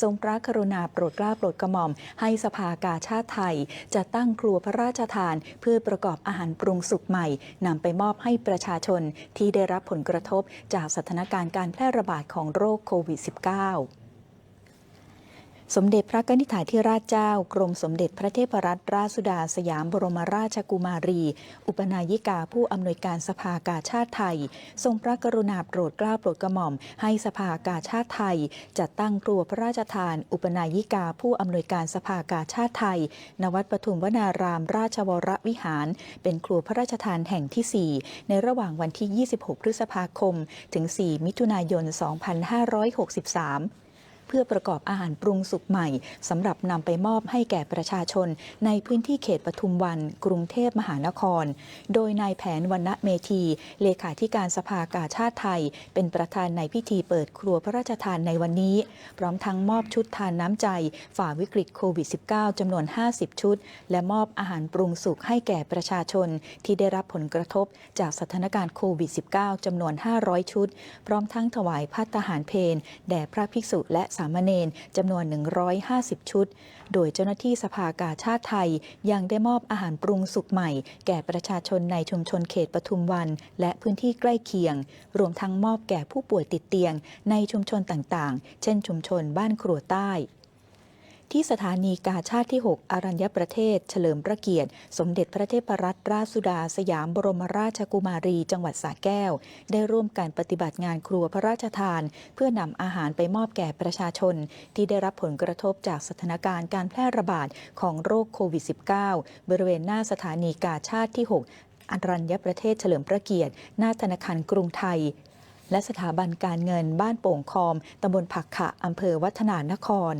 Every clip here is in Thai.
ทรงพระกรุณาโปรดเกล้าโปรดกระหม่อม ให้สภากาชาติไทย จะตั้งครัวพระราชทาน เพื่อประกอบอาหารปรุงสุกใหม่นำไปมอบให้ประชาชนที่ได้รับผลกระทบจากสถานการณ์การแพร่ระบาดของโรคโควิด -19 สมเด็จพระกนิษฐาธิราชเจ้า กรมสมเด็จพระเทพรัตนราชสุดาสยามบรมราชกุมารี อุปนายิกาผู้อำนวยการสภากาชาติไทย ทรงพระกรุณาโปรดเกล้าโปรดกระหม่อม ให้สภากาชาติไทย จัดตั้งครัวพระราชทาน อุปนายิกาผู้อำนวยการสภากาชาติไทย ณวัดปทุมวนารามราชวรวิหาร เป็นครัวพระราชทานแห่งที่ 4 ในระหว่างวันที่ 26 พฤษภาคม ถึง 4 มิถุนายน 2563 เพื่อประกอบอาหารปรุงสุกใหม่สำหรับนำไปมอบให้แก่ประชาชน ในพื้นที่เขตปทุมวัน กรุงเทพมหานคร โดยนายแผนวันณเมธี เลขาธิการสภากาชาติไทย เป็นประธานในพิธีเปิดครัวพระราชทานในวันนี้ พร้อมทั้งมอบชุดทานน้ำใจ ฝ่าวิกฤตโควิด -19 จำนวน 50 ชุด และมอบอาหารปรุงสุกให้แก่ประชาชน ที่ได้รับผลกระทบจากสถานการณ์โควิด -19 จำนวน 500 ชุด พร้อมทั้งถวายพัตหารเพนแด่พระภิกษุและสามเณรจำนวน 150 ชุด โดยเจ้าหน้าที่สภากาชาติไทย ยังได้มอบอาหารปรุงสุกใหม่ แก่ประชาชนในชุมชนเขตปทุมวัน และพื้นที่ใกล้เคียง รวมทั้งมอบแก่ผู้ป่วยติดเตียง ในชุมชนต่างๆ เช่นชุมชนบ้านครัวใต้ ที่สถานีกาชาติที่ 6 อรัญญประเทศ เฉลิมพระเกียรติ สมเด็จพระเทพรัตนราชสุดา สยามบรมราชกุมารี จังหวัดสระแก้ว ได้ร่วมการปฏิบัติงานครัวพระราชทาน เพื่อนำอาหารไปมอบแก่ประชาชน ที่ได้รับผลกระทบจากสถานการณ์การแพร่ระบาดของโรคโควิด -19 บริเวณหน้าสถานีกาชาติที่ 6อรัญญประเทศเฉลิมพระเกียรติ หน้าธนาคารกรุงไทย และสถาบันการเงินบ้านโป่งคอม ตำบลผักขะ อำเภอวัฒนานคร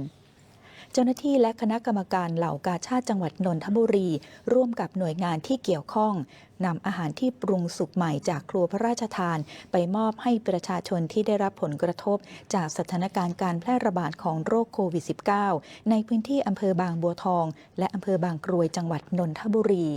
เจ้าหน้าที่และคณะกรรมการเหล่ากาชาติจังหวัดนนทบุรี ร่วมกับหน่วยงานที่เกี่ยวข้องนำอาหารที่ปรุงสุกใหม่จากครัวพระราชทาน ไปมอบให้ประชาชนที่ได้รับผลกระทบ จากสถานการณ์การแพร่ระบาดของโรคโควิด -19 ในพื้นที่อำเภอบางบัวทอง และอำเภอบางกรวยจังหวัดนนทบุรี